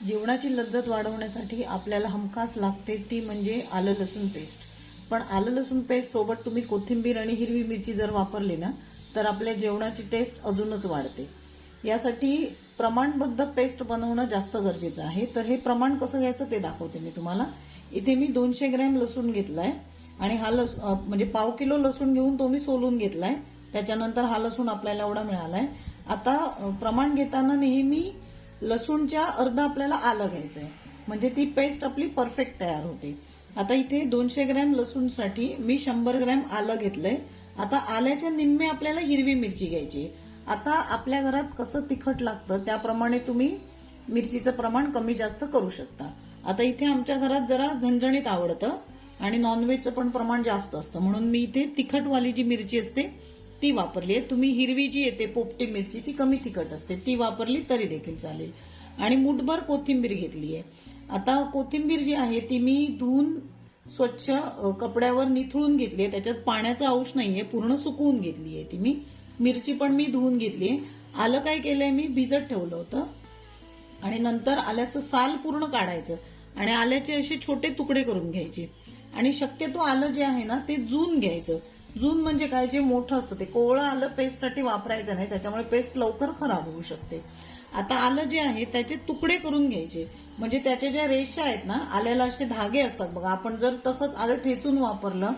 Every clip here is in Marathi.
जेवणाची लज्जत वाढवण्यासाठी आपल्याला हमखास लागते ती म्हणजे आलं लसूण पेस्ट. पण आलं लसूण पेस्ट सोबत तुम्ही कोथिंबीर आणि हिरवी मिरची जर वापरली ना तर आपल्या जेवणाची टेस्ट अजूनच वाढते. यासाठी प्रमाणबद्ध पेस्ट बनवणं जास्त गरजेचं आहे. तर हे प्रमाण कसं घ्यायचं ते दाखवते मी तुम्हाला. इथे मी दोनशे ग्रॅम लसूण घेतलाय आणि हा लस म्हणजे पाव किलो लसूण घेऊन तो मी सोलून घेतलाय. त्याच्यानंतर हा लसूण आपल्याला एवढा मिळालाय. आता प्रमाण घेताना नेहमी लसूणच्या अर्धा आपल्याला आलं घ्यायचं आहे म्हणजे ती पेस्ट आपली परफेक्ट तयार होते. आता इथे दोनशे ग्रॅम लसूणसाठी मी शंभर ग्रॅम आलं घेतलंय. आता आल्याच्या निम्मे आपल्याला हिरवी मिरची घ्यायची. आता आपल्या घरात कसं तिखट लागतं त्याप्रमाणे तुम्ही मिरचीचं प्रमाण कमी जास्त करू शकता. आता इथे आमच्या घरात जरा झणझणीत आवडतं आणि नॉनव्हेजचं पण प्रमाण जास्त असतं. म्हणून मी इथे तिखटवाली जी मिरची असते ती वापरली आहे. तुम्ही हिरवी जी येते पोपटी मिरची ती कमी तिखट असते. ती वापरली तरी देखील चालेल. आणि मुठभर कोथिंबीर घेतली आहे. आता कोथिंबीर जी आहे ती मी धुवून स्वच्छ कपड्यावर निथळून घेतली आहे. त्याच्यात पाण्याचा अंश नाहीये पूर्ण सुकवून घेतली आहे ती मी. मिरची पण मी धुवून घेतली आहे. आलं काय केलंय मी? भिजत ठेवलं होतं. आणि नंतर आल्याचं साल पूर्ण काढायचं. आणि आल्याचे असे छोटे तुकडे करून घ्यायचे. आणि शक्यतो आलं जे आहे ना ते जून घ्यायचं. जून म्हणजे काय? जे मोठं असतं ते. कोवळं आलं पेस्टसाठी वापरायचं नाही. त्याच्यामुळे पेस्ट लवकर खराब होऊ शकते. आता आलं जे आहे त्याचे तुकडे करून घ्यायचे. म्हणजे त्याच्या ज्या रेषा आहेत ना आल्याला असे धागे असतात. बघा आपण जर तसंच आलं ठेचून वापरलं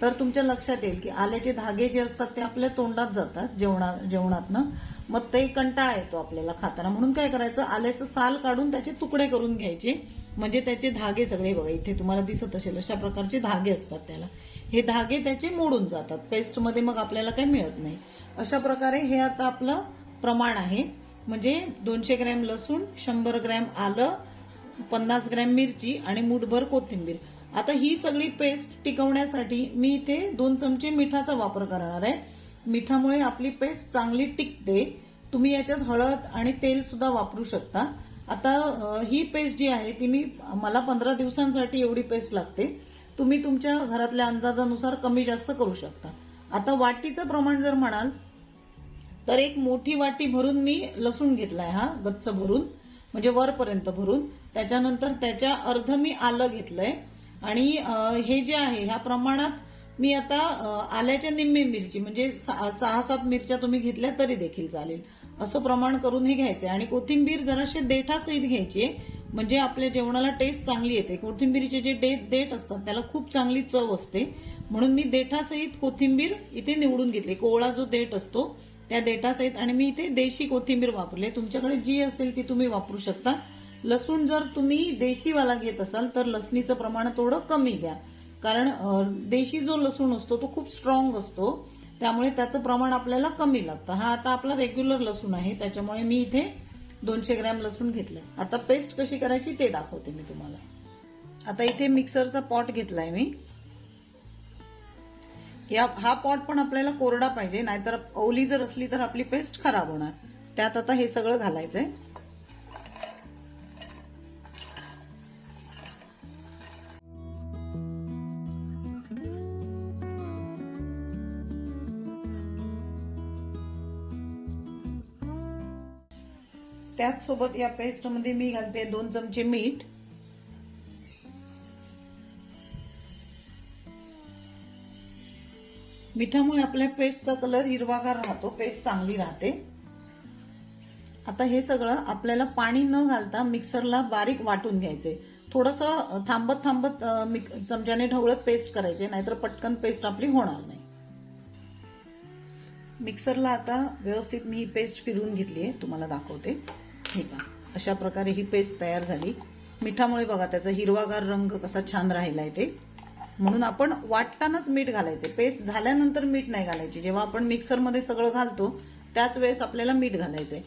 तर तुमच्या लक्षात येईल की आल्याचे धागे जे असतात ते आपल्या तोंडात जातात जेवणा जेवणातनं. मग ते कंटाळा येतो आपल्याला खाताना. म्हणून काय करायचं? आल्याचं साल काढून त्याचे तुकडे करून घ्यायचे. म्हणजे त्याचे धागे सगळे बघा इथे तुम्हाला दिसत असेल अशा प्रकारचे धागे असतात त्याला. हे धागे त्याचे मोडून जातात. पेस्टमध्ये मग आपल्याला काही मिळत नाही. अशा प्रकारे हे आता आपलं प्रमाण आहे. म्हणजे दोनशे ग्रॅम लसूण शंभर ग्रॅम आलं पन्नास ग्रॅम मिरची आणि मूठभर कोथिंबीर. आता ही सगळी पेस्ट टिकवण्यासाठी मी इथे दोन चमचे मिठाचा वापर करणार आहे. मिठामुळे आपली पेस्ट चांगली टिकते. तुम्ही याच्यात हळद आणि तेल सुद्धा वापरू शकता. आता ही पेस्ट जी आहे ती मी मला पंधरा दिवसांसाठी एवढी पेस्ट लागते. तुम्ही तुमच्या घरातल्या अंदाजानुसार कमी जास्त करू शकता. आता वाटीचं प्रमाण जर म्हणाल तर एक मोठी वाटी भरून मी लसूण घेतलाय हा गच्च भरून म्हणजे वरपर्यंत भरून. त्याच्यानंतर त्याच्या अर्ध मी आलं घेतलंय. आणि हे जे आहे ह्या प्रमाणात मी आता आल्याच्या निम्मी मिरची म्हणजे सहा सहा सात मिरच्या तुम्ही घेतल्या तरी देखील चालेल. असं प्रमाण करून हे घ्यायचंय. आणि कोथिंबीर जराशे देठासहित घ्यायची म्हणजे आपल्या जेवणाला टेस्ट चांगली येते. कोथिंबीरीचे जे डेट देठ असतात त्याला खूप चांगली चव असते. म्हणून मी देठासहित कोथिंबीर इथे निवडून घेतली. कोवळा जो देठ असतो त्या देठासहित. आणि मी इथे देशी कोथिंबीर वापरली. तुमच्याकडे जी असेल ती तुम्ही वापरू शकता. लसूण जर तुम्ही देशीवाला घेत असाल तर लसणीचं प्रमाण थोडं कमी घ्या. कारण देशी जो लसूण असतो तो खूप स्ट्रॉंग असतो. त्यामुळे त्याचं प्रमाण आपल्याला कमी लागतं. हा आता आपला रेग्युलर लसूण आहे. त्याच्यामुळे मी इथे दोनशे ग्रॅम लसूण घेतलं आता पेस्ट कशी करायची ते दाखवते मी तुम्हाला. आता इथे मिक्सरचा पॉट घेतलाय मी. या हा पॉट पण आपल्याला कोरडा पाहिजे. नाहीतर ओली जर असली तर आपली पेस्ट खराब होणार. त्यात आता हे सगळं घालायचंय. त्याचसोबत या पेस्टमध्ये मी घालते दोन चमचे मीठ. मिठामुळे आपल्या पेस्टचा कलर हिरवागार राहतो पेस्ट चांगली राहते. आता हे सगळं आपल्याला पाणी न घालता मिक्सरला बारीक वाटून घ्यायचे. थोडस थांबत थांबत चमच्याने ढवळत पेस्ट करायचे नाहीतर पटकन पेस्ट आपली होणार नाही. मिक्सरला आता व्यवस्थित मी ही पेस्ट फिरवून घेतली आहे तुम्हाला दाखवते. हे पहा अशा प्रकारे ही पेस्ट तयार झाली. मिठामुळे बघा त्याचा हिरवागार रंग कसा छान राहिलाय ते. म्हणून आपण वाटतानाच मीठ घालायचे. पेस्ट झाल्यानंतर मीठ नाही घालायचे. जेव्हा आपण मिक्सरमध्ये सगळं घालतो त्याच वेळेस आपल्याला मीठ घालायचंय.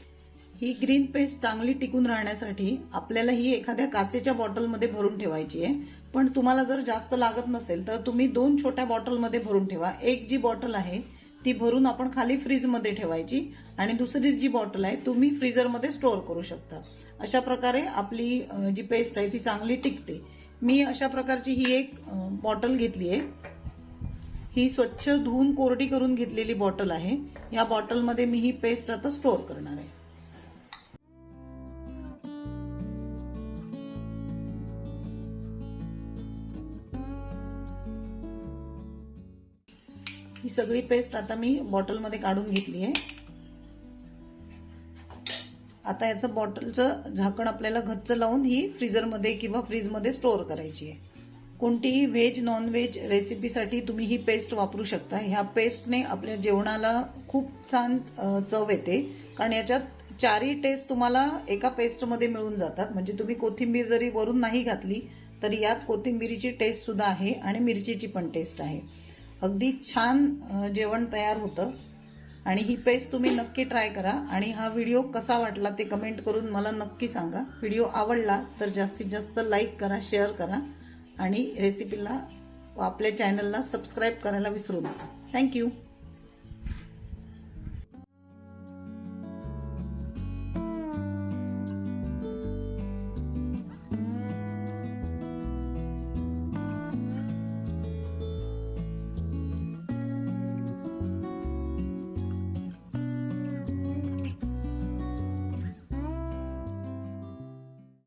ही ग्रीन पेस्ट चांगली टिकून राहण्यासाठी आपल्याला ही एखाद्या काचेच्या बॉटलमध्ये भरून ठेवायची आहे. पण तुम्हाला जर जास्त लागत नसेल तर तुम्ही दोन छोट्या बॉटलमध्ये भरून ठेवा. एक जी बॉटल आहे ती भरून आपण खाली फ्रीजमध्ये ठेवायची आणि दुसरी जी बॉटल आहे तुम्ही फ्रीजरमध्ये स्टोअर करू शकता. अशा प्रकारे आपली जी पेस्ट आहे ती चांगली टिकते. मी अशा प्रकारची ही एक बॉटल घेतली आहे. ही स्वच्छ धुवून कोरडी करून घेतलेली बॉटल आहे. या बॉटलमध्ये मी ही पेस्ट आता स्टोअर करणार आहे. ही सगळी पेस्ट आता मी बॉटलमध्ये काढून घेतली आहे. आता याचं बॉटलचं झाकण आपल्याला घच्च लावून ही फ्रीजरमध्ये किंवा फ्रीजमध्ये स्टोअर करायची आहे. कोणतीही व्हेज नॉनव्हेज रेसिपीसाठी तुम्ही ही पेस्ट वापरू शकता. ह्या पेस्टने आपल्या जेवणाला खूप छान चव येते. कारण याच्यात चारही टेस्ट तुम्हाला एका पेस्टमध्ये मिळून जातात. म्हणजे तुम्ही कोथिंबीर जरी वरून नाही घातली तरी यात कोथिंबीरीची टेस्ट सुद्धा आहे आणि मिरचीची पण टेस्ट आहे. अगदी छान जेवण तयार होतं. आणि ही पेस्ट तुम्ही नक्की ट्राय करा. आणि हा व्हिडिओ कसा वाटला ते कमेंट करून मला नक्की सांगा. व्हिडिओ आवडला तर जास्तीत जास्त लाईक करा शेअर करा. आणि रेसिपीला आपल्या चॅनलला सबस्क्राईब करायला विसरू नका. थँक्यू